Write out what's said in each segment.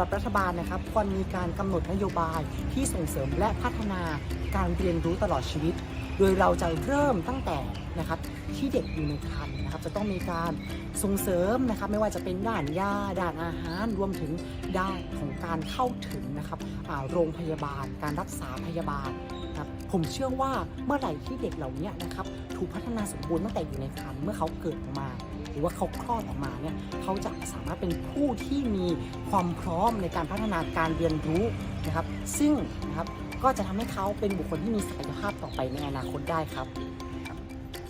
หรับรัฐบาลนะครับควรมีการกำหนดนโยบายที่ส่งเสริมและพัฒนาการเรียนรู้ตลอดชีวิต โดยเราจะเริ่มตั้งแต่นะครับที่เด็กอยู่ในครรภ์นะครับจะต้องมีการส่งเสริมนะครับไม่ว่าจะเป็นด้านยาด้านอาหารรวมถึงด้านของการเข้าถึงนะครับโรงพยาบาล การรักษาพยาบาลนะครับผมเชื่อว่าเมื่อไหร่ที่เด็กเหล่านี้นะครับถูกพัฒนาสมบูรณ์ตั้งแต่อยู่ในครรภ์เมื่อเขาเกิดออกมา หรือว่าเขาคลอดออกมาเนี่ยเขาจะสามารถเป็นผู้ที่มีความพร้อมในการพัฒนาการเรียนรู้นะครับ ซึ่งนะครับก็จะทำให้เขาเป็นบุคคลที่มีศักยภาพต่อไปในอนาคตได้ครับ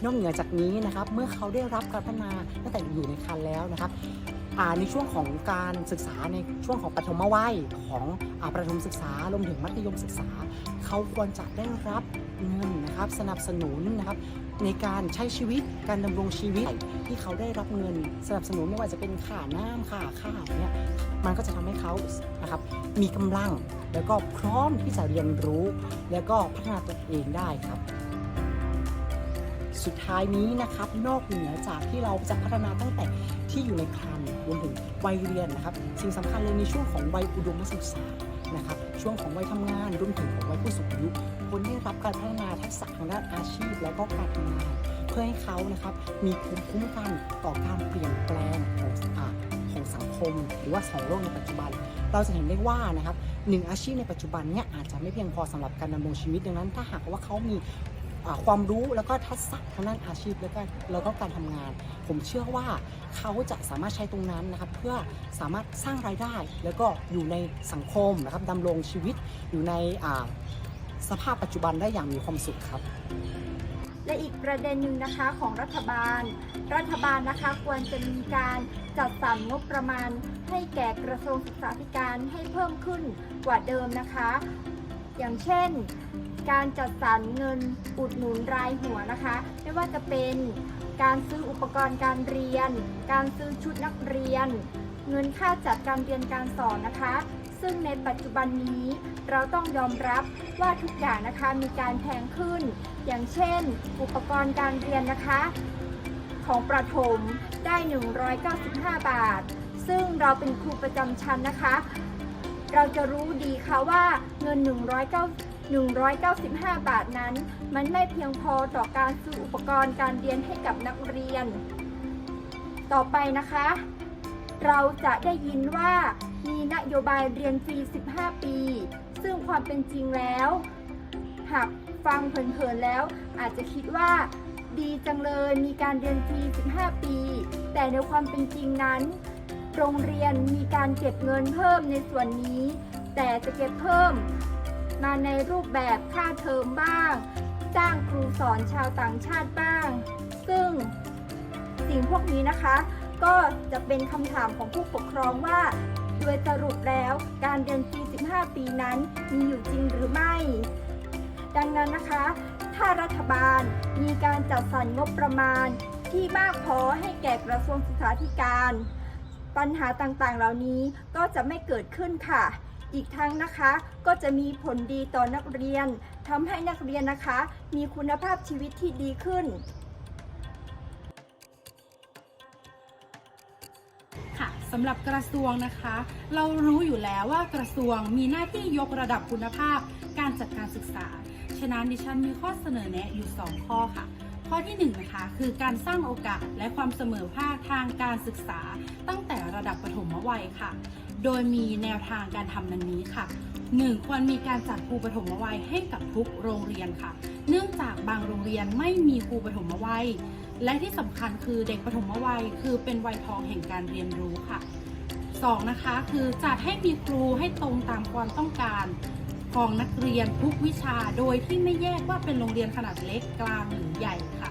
นอกเหนือจากนี้นะครับเมื่อเขาได้รับการพัฒนาตั้งแต่อยู่ในครรภ์แล้วนะครับในช่วงของการศึกษาในช่วงของปฐมวัยของอประถมศึกษารวมถึงมัธยมศึกษา เขาควรจะได้รับ เงินนะครับ สนับสนุนนะครับในการใช้ชีวิตการดำรงชีวิตที่เขาได้รับเงิน สนับสนุนไม่ว่าจะเป็นค่าน้ำค่าข้าวเนี่ยมันก็จะทำให้เขานะครับมีกำลังแล้วก็พร้อมที่จะเรียนรู้ แล้วก็พัฒนาตัวเองได้ครับ สุดท้ายนี้นะครับ นอกเหนือจากที่เราจะพัฒนาตั้งแต่ที่อยู่ในครรภ์รวมถึงวัยเรียนนะครับ สิ่งสำคัญเลยในช่วงของวัยอุดมศึกษา นะครับช่วงของวัยทำงานรวมถึงของวัยผู้สูงอายุคนได้รับการพัฒนาทักษะทางด้านอาชีพ แล้วก็การทำงาน เพื่อให้เขานะครับมีภูมิคุ้มกันต่อการเปลี่ยนแปลงของของสังคม หรือว่าของโลกในปัจจุบัน เราจะเห็นได้ว่านะครับหนึ่งอาชีพในปัจจุบันเนี่ยอาจจะไม่เพียงพอสำหรับการดำรงชีวิตดังนั้น ถ้าหากว่าเขามี ความรู้แล้วก็ทักษะทางด้านอาชีพแล้วก็แล้วก็การทำงาน ผมเชื่อว่าเขาจะสามารถใช้ตรงนั้นนะครับเพื่อสามารถสร้างรายได้ แล้วก็อยู่ในสังคมนะครับดำรงชีวิตอยู่ในสภาพปัจจุบันได้อย่างมีความสุขครับและอีกประเด็นหนึ่งนะคะของรัฐบาล รัฐบาลนะคะควรจะมีการจัดสรรงบประมาณ ให้แก่กระทรวงศึกษาธิการให้เพิ่มขึ้นกว่าเดิมนะคะ อย่างเช่น การจัดสรรเงินอุดหนุนรายหัวนะคะ ไม่ว่าจะเป็นการซื้ออุปกรณ์การเรียน การซื้อชุดนักเรียน เงินค่าจัดการเรียนการสอนนะคะ ซึ่งในปัจจุบันนี้เราต้องยอมรับว่าทุกอย่างนะคะมีการแพงขึ้น อย่างเช่น อุปกรณ์การเรียนนะคะ ของประถมได้ 195 บาท ซึ่งเราเป็นครูประจำชั้นนะคะ เราจะรู้ดีค่ะว่าเงิน 109 195 บาทนั้น มันไม่เพียงพอต่อการซื้ออุปกรณ์การเรียนให้กับนักเรียน ต่อไปนะคะ เราจะได้ยินว่ามีนโยบายเรียนฟรี 15 ปี ซึ่งความเป็นจริงแล้ว หากฟังเผินๆแล้ว อาจจะคิดว่าดีจังเลยมีการเรียนฟรี 15 ปี แต่ในความเป็นจริงนั้น โรงเรียนมีการเก็บเงินเพิ่มในส่วนนี้ แต่จะเก็บเพิ่ม มาในรูปแบบค่าเทอมบ้าง จ้างครูสอนชาวต่างชาติบ้าง ซึ่งสิ่งพวกนี้นะคะ ก็จะเป็นคำถามของผู้ปกครองว่า โดยสรุปแล้วการเรียนฟรี15 ปีนั้นมีอยู่จริงหรือไม่ ดังนั้นนะคะ ถ้ารัฐบาลมีการจัดสรรงบประมาณที่มากพอให้แก่กระทรวงศึกษาธิการ ปัญหาต่างๆ เหล่านี้ก็จะไม่เกิดขึ้นค่ะ อีกทั้งนะคะก็จะมีผลดีต่อนักเรียนทำให้นักเรียนนะคะ มีคุณภาพชีวิตที่ดีขึ้นค่ะสำหรับกระทรวงนะคะ เรารู้อยู่แล้วว่ากระทรวงมีหน้าที่ยกระดับคุณภาพการจัดการศึกษา ฉะนั้นดิฉันมีข้อเสนอแนะอยู่ 2 ข้อค่ะ ข้อที่1นงนะคะคือการสร้างโอกาสและความเสมอภาคทางการศึกษาตั้ง ระดับปฐมวัยค่ะ โดยมีแนวทางการทำดังนี้ค่ะ 1. ควรมีการจัดครูปฐมวัยให้กับทุกโรงเรียนค่ะ เนื่องจากบางโรงเรียนไม่มีครูปฐมวัย และที่สำคัญคือเด็กปฐมวัย คือเป็นวัยทองแห่งการเรียนรู้ค่ะ 2. นะคะ คือจัดให้มีครูให้ตรงตามความต้องการของนักเรียนทุกวิชาโดยที่ไม่แยกว่าเป็นโรงเรียนขนาดเล็กกลางหรือใหญ่ค่ะ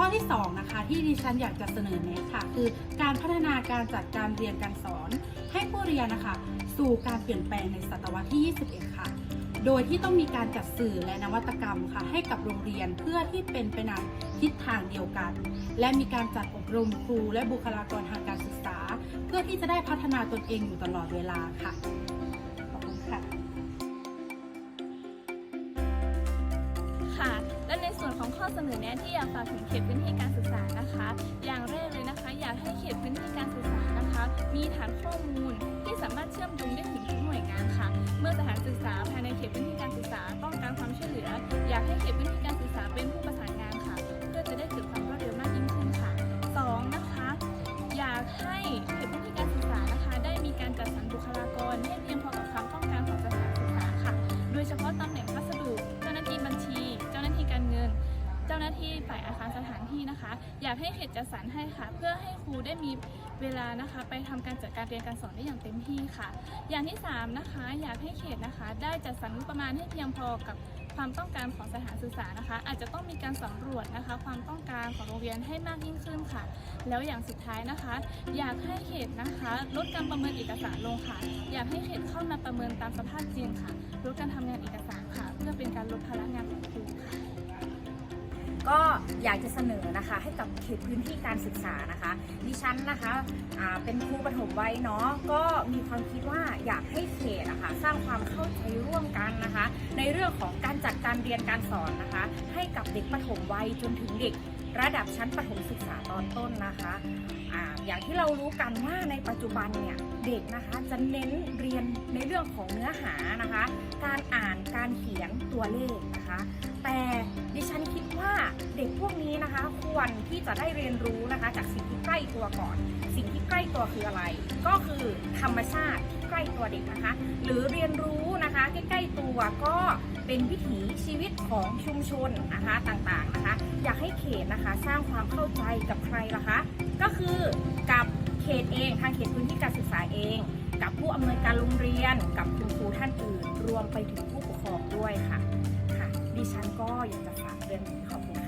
ข้อที่2นะคะที่ดิฉันอยากจะเสนอแนะค่ะ คือการพัฒนาการจัดการเรียนการสอน ให้ผู้เรียนนะคะสู่การเปลี่ยนแปลงในศตวรรษที่ 21 ค่ะ โดยที่ต้องมีการจัดสื่อและนวัตกรรมค่ะ ให้กับโรงเรียนเพื่อที่เป็นไปในทิศทางเดียวกัน และมีการจัดอบรมครูและบุคลากรทางการศึกษา เพื่อที่จะได้พัฒนาตนเองอยู่ตลอดเวลาค่ะ เสนอแนะที่อยากฝากถึงเขตพื้นที่การศึกษานะคะ อย่างแรกเลยนะคะ อยากให้เขตพื้นที่การศึกษานะคะ มีฐานข้อมูลที่สามารถเชื่อมโยงได้ถึงทุกหน่วยงานค่ะ เมื่อสถานศึกษาภายในเขตพื้นที่การศึกษาต้องการความช่วยเหลือ อยากให้เขตพื้นที่การศึกษาเป็นผู้ประสานงานค่ะ เพื่อจะได้เกิดความรวดเร็วมากยิ่งขึ้นค่ะสองนะคะ อยากให้เขตพื้นที่การศึกษานะคะ ได้มีการจัดสรรบุคลากรให้เพียงพอกับความต้องการของสถานศึกษาค่ะ โดยเฉพาะตำแหน่งาหน้าที่ฝ่ายอาคารสถานที่นะคะ อยากให้เขตจัดสรรให้ค่ะ เพื่อให้ครูได้มีเวลานะคะ ไปทำการจัดการเรียนการสอนได้อย่างเต็มที่ค่ะ อย่างที่สามนะคะ อยากให้เขตนะคะ ได้จัดสรรงบประมาณให้เพียงพอกับความต้องการของสถานศึกษานะคะ อาจจะต้องมีการสำรวจนะคะ ความต้องการของโรงเรียนให้มากยิ่งขึ้นค่ะ แล้วอย่างสุดท้ายนะคะ อยากให้เขตนะคะ ลดการประเมินเอกสารลงค่ะ อยากให้เขตเข้ามาประเมินตามสภาพจริงค่ะลดการทำงานเอกสารค่ะ เพื่อเป็นการลดภาระงานของครูค่ะ ก็อยากจะเสนอนะคะ ให้กับเขตพื้นที่การศึกษานะคะดิฉันนะคะะเป็นครูปฐมวัยเนาะก็มีความคิดว่าอยากให้เขตนะคะสร้างความเข้าใจร่วมกันนะคะ ในเรื่องของการจัดการเรียนการสอนนะคะ ให้กับเด็กปฐมวัยจนถึงเด็ก ระดับชั้นประถมศึกษาตอนต้นนะคะอาอย่างที่เรารู้กันว่าในปัจจุบันเนี่ยเด็กนะคะจะเน้นเรียนในเรื่องของเนื้อหานะคะ การอ่านการเขียนตัวเลขนะคะ แต่ดิฉันคิดว่าเด็กพวกนี้นะคะ ควรที่จะได้เรียนรู้นะคะ จากสิ่งที่ใกล้ตัวก่อน สิ่งที่ใกล้ตัวคืออะไร ก็คือธรรมชาติ ใกล้ตัวเด็กนะคะ หรือเรียนรู้นะคะใกล้ๆตัวก็เป็นวิถีชีวิตของชุมชนนะคะต่างๆนะคะ อยากให้เขตนะคะสร้างความเข้าใจกับใครล่ะคะ ก็คือกับเขตเองทางเขตพื้นที่การศึกษาเอง กับผู้อำนวยการโรงเรียน กับคุณครูท่านอื่น รวมไปถึงผู้ปกครองด้วยค่ะค่ะ ดิฉันก็อยากจะฝากเรื่องนี้ขอบคุณค่ะ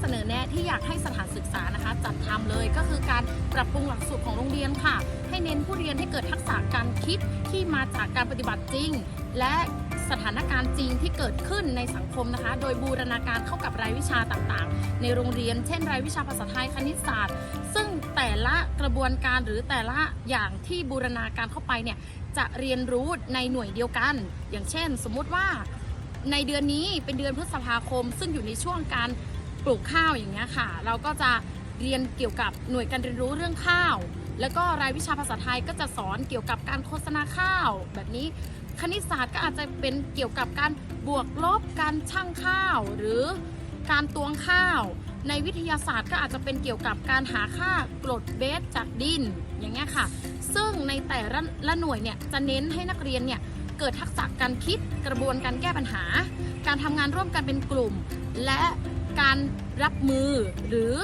เสนอแนะที่อยากให้สถานศึกษานะคะ จัดทำเลยก็คือการปรับปรุงหลักสูตรของโรงเรียนค่ะ ให้เน้นผู้เรียนให้เกิดทักษะการคิดที่มาจากการปฏิบัติจริง และสถานการณ์จริงที่เกิดขึ้นในสังคมนะคะ โดยบูรณาการเข้ากับรายวิชาต่างๆ ในโรงเรียน เช่น รายวิชาภาษาไทยคณิตศาสตร์ ซึ่งแต่ละกระบวนการหรือแต่ละอย่างที่บูรณาการเข้าไปเนี่ยจะเรียนรู้ในหน่วยเดียวกัน อย่างเช่น สมมุติว่าในเดือนนี้เป็นเดือนพฤษภาคม ซึ่งอยู่ในช่วงการ ปลูกข้าวอย่างเงี้ยค่ะ เราก็จะเรียนเกี่ยวกับหน่วยการเรียนรู้เรื่องข้าว แล้วก็รายวิชาภาษาไทยก็จะสอนเกี่ยวกับการโฆษณาข้าว แบบนี้คณิตศาสตร์ก็อาจจะเป็นเกี่ยวกับการบวกลบการชั่งข้าวหรือการตวงข้าว ในวิทยาศาสตร์ก็อาจจะเป็นเกี่ยวกับการหาค่ากรดเบสจากดินอย่างเงี้ยค่ะ ซึ่งในแต่ละละหน่วยเนี่ยจะเน้นให้นักเรียนเนี่ยเกิดทักษะการคิดกระบวนการแก้ปัญหา การทำงานร่วมกันเป็นกลุ่ม และ การรับมือหรือ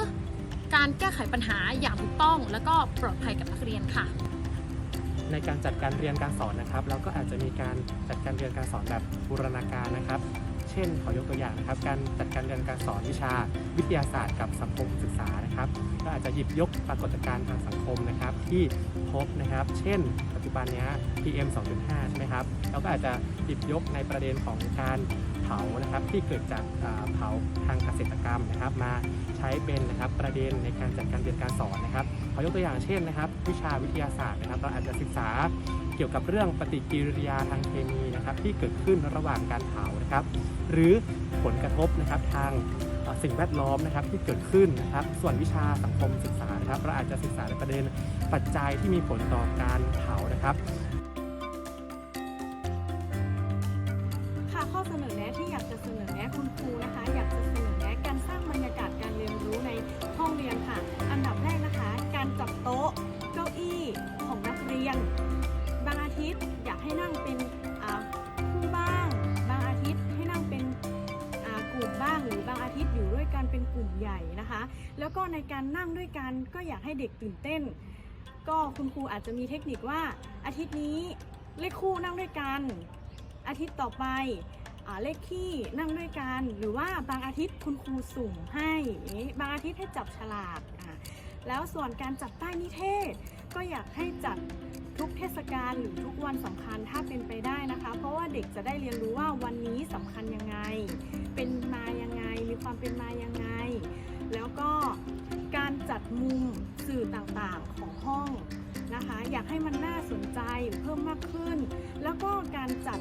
การแก้ไขปัญหาอย่างถูกต้อง และก็ปลอดภัยกับนักเรียนค่ะ ในการจัดการเรียนการสอนนะครับเราก็อาจจะมีการจัดการเรียนการสอนแบบบูรณาการนะครับ เช่นขอยกตัวอย่างนะครับ การจัดการเรียนการสอนวิชา วิทยาศาสตร์กับสังคมศึกษานะครับก็อาจจะหยิบยกปรากฏการณ์ทางสังคมนะครับที่พบนะครับ เช่น ปัจจุบันนี้ PM 2.5 ใช่ไหมครับเราก็อาจจะหยิบยกในประเด็นของการานะครับที่เกิดจากเผาทางเกษตรกรรมนะครับมาใช้เป็นนะครับประเด็นในการจัดการเรียนการสอนนะครับขอยกตัวอย่างเช่นนะครับ วิชาวิทยาศาสตร์นะครับ เราอาจจะศึกษาเกี่ยวกับเรื่องปฏิกิริยาทางเคมีนะครับที่เกิดขึ้นระหว่างการเผานะครับ หรือผลกระทบนะครับทางสิ่งแวดล้อมนะครับที่เกิดขึ้นนะครับ ส่วนวิชาสังคมศึกษานะครับ เราอาจจะศึกษาในประเด็นปัจจัยที่มีผลต่อการเผานะครับ ครูนะคะอยากจะเสนอแนะการสร้างบรรยากาศการเรียนรู้ในห้องเรียนค่ะ อันดับแรกนะคะ การจัดโต๊ะเก้าอี้ของนักเรียน บางอาทิตย์อยากให้นั่งเป็นคู่บ้าง บางอาทิตย์ให้นั่งเป็นกลุ่มบ้าง หรือบางอาทิตย์อยู่ด้วยกันเป็นกลุ่มใหญ่นะคะ แล้วก็ในการนั่งด้วยกันก็อยากให้เด็กตื่นเต้น ก็คุณครูอาจจะมีเทคนิคว่าอาทิตย์นี้เลขคู่นั่งด้วยกัน อาทิตย์ต่อไป เลขขี้นั่งด้วยกันหรือว่าบางอาทิตย์คุณครูสุ่มให้บางอาทิตย์ให้จับฉลากแล้วส่วนการจัดป้ายนิเทศ ก็อยากให้จัดทุกเทศกาลหรือทุกวันสำคัญถ้าเป็นไปได้นะคะ เพราะว่าเด็กจะได้เรียนรู้ว่าวันนี้สำคัญยังไง เป็นมายังไงมีความเป็นมายังไง แล้วก็การจัดมุมสื่อต่างๆของห้อง นะคะ อยากให้มันน่าสนใจเพิ่มมากขึ้น แล้วก็การจัด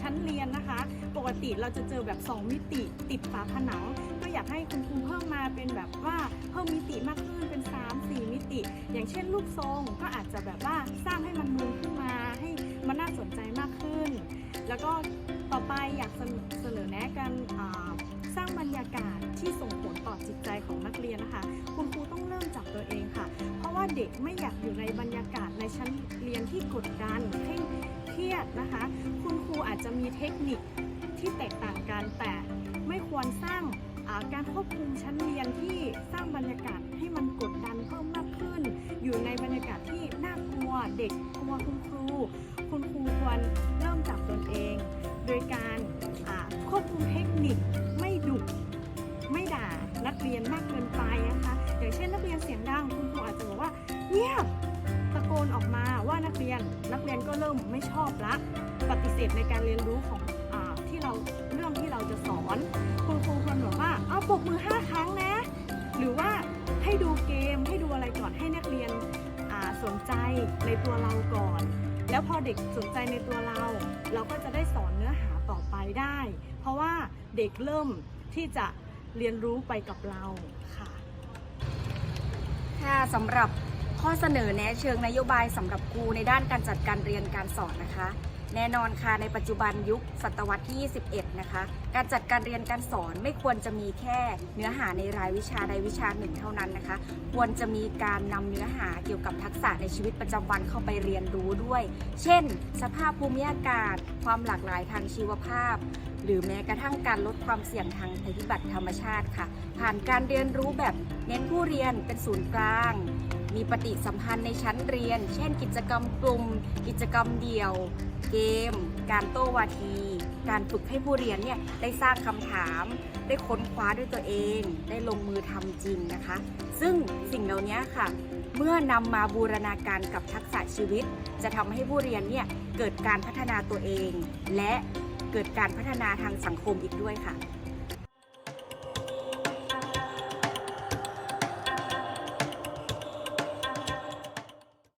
ชั้นเรียนนะคะ ปกติเราจะเจอแบบ 2 มิติติดฝาผนัง ก็อยากให้คุณครูเพิ่มมาเป็นแบบว่าเพิ่มมิติมากขึ้นเป็น 3 4 มิติ อย่างเช่นรูปทรงก็อาจจะแบบว่าสร้างให้มันนูนขึ้นมาให้มันน่าสนใจมากขึ้น แล้วก็ต่อไปอยากเสนอแนะกันสร้างบรรยากาศที่ส่งผลต่อจิตใจของนักเรียนนะคะ คุณครูต้องเริ่มจากตัวเองค่ะ ว่าเด็กไม่อยากอยู่ในบรรยากาศในชั้นเรียนที่กดดันเคร่งเครียดนะคะ คุณครูอาจจะมีเทคนิคที่แตกต่างกันแต่ไม่ควรสร้างาการควบคุมชั้นเรียนที่สร้างบรรยากาศให้มันกดดันเพิ่มมากขึ้น อยู่ในบรรยากาศที่น่ากลัวเด็กกลัวคุณครู คุณครูควรเริ่มจากตนเอง เรียนมากเกินไปนะคะ อย่างเช่นนักเรียนเสียงดังคุณครูอาจจะบอกว่าเงียบตะโกนออกมาว่านักเรียน นักเรียนก็เริ่มไม่ชอบละ ปฏิเสธในการเรียนรู้ของอที่เราเรื่องที่เราจะสอน คุณครูควรบอกว่าเอาปรบมือห้าครั้งนะ หรือว่าให้ดูเกมให้ดูอะไรก่อนให้นักเรียนสนใจในตัวเราก่อน แล้วพอเด็กสนใจในตัวเรา เราก็จะได้สอนเนื้อหาต่อไปได้ เพราะว่าเด็กเริ่มที่จะ เรียนรู้ไปกับเราค่ะค่ะสำหรับข้อเสนอแนะเชิงนโยบายสำหรับครูในด้านการจัดการเรียนการสอนนะคะ แน่นอนค่ะในปัจจุบันยุคศตวรรษที่ 21 นะคะ การจัดการเรียนการสอนไม่ควรจะมีแค่เนื้อหาในรายวิชาใดวิชาหนึ่งเท่านั้นนะคะ ควรจะมีการนำเนื้อหาเกี่ยวกับทักษะในชีวิตประจำวันเข้าไปเรียนรู้ด้วย เช่น สภาพภูมิอากาศ ความหลากหลายทางชีวภาพ หรือแม้กระทั่งการลดความเสี่ยงทางภัยพิบัติธรรมชาติค่ะ ผ่านการเรียนรู้แบบเน้นผู้เรียนเป็นศูนย์กลาง มีปฏิสัมพันธ์ในชั้นเรียน เช่น กิจกรรมกลุ่ม กิจกรรมเดี่ยว เกม การโต้วาที การฝึกให้ผู้เรียนเนี่ยได้สร้างคำถาม ได้ค้นคว้าด้วยตัวเอง ได้ลงมือทำจริงนะคะ ซึ่งสิ่งเหล่านี้ค่ะ เมื่อนำมาบูรณาการกับทักษะชีวิต จะทำให้ผู้เรียนเนี่ยเกิดการพัฒนาตัวเอง และเกิดการพัฒนาทางสังคมอีกด้วยค่ะ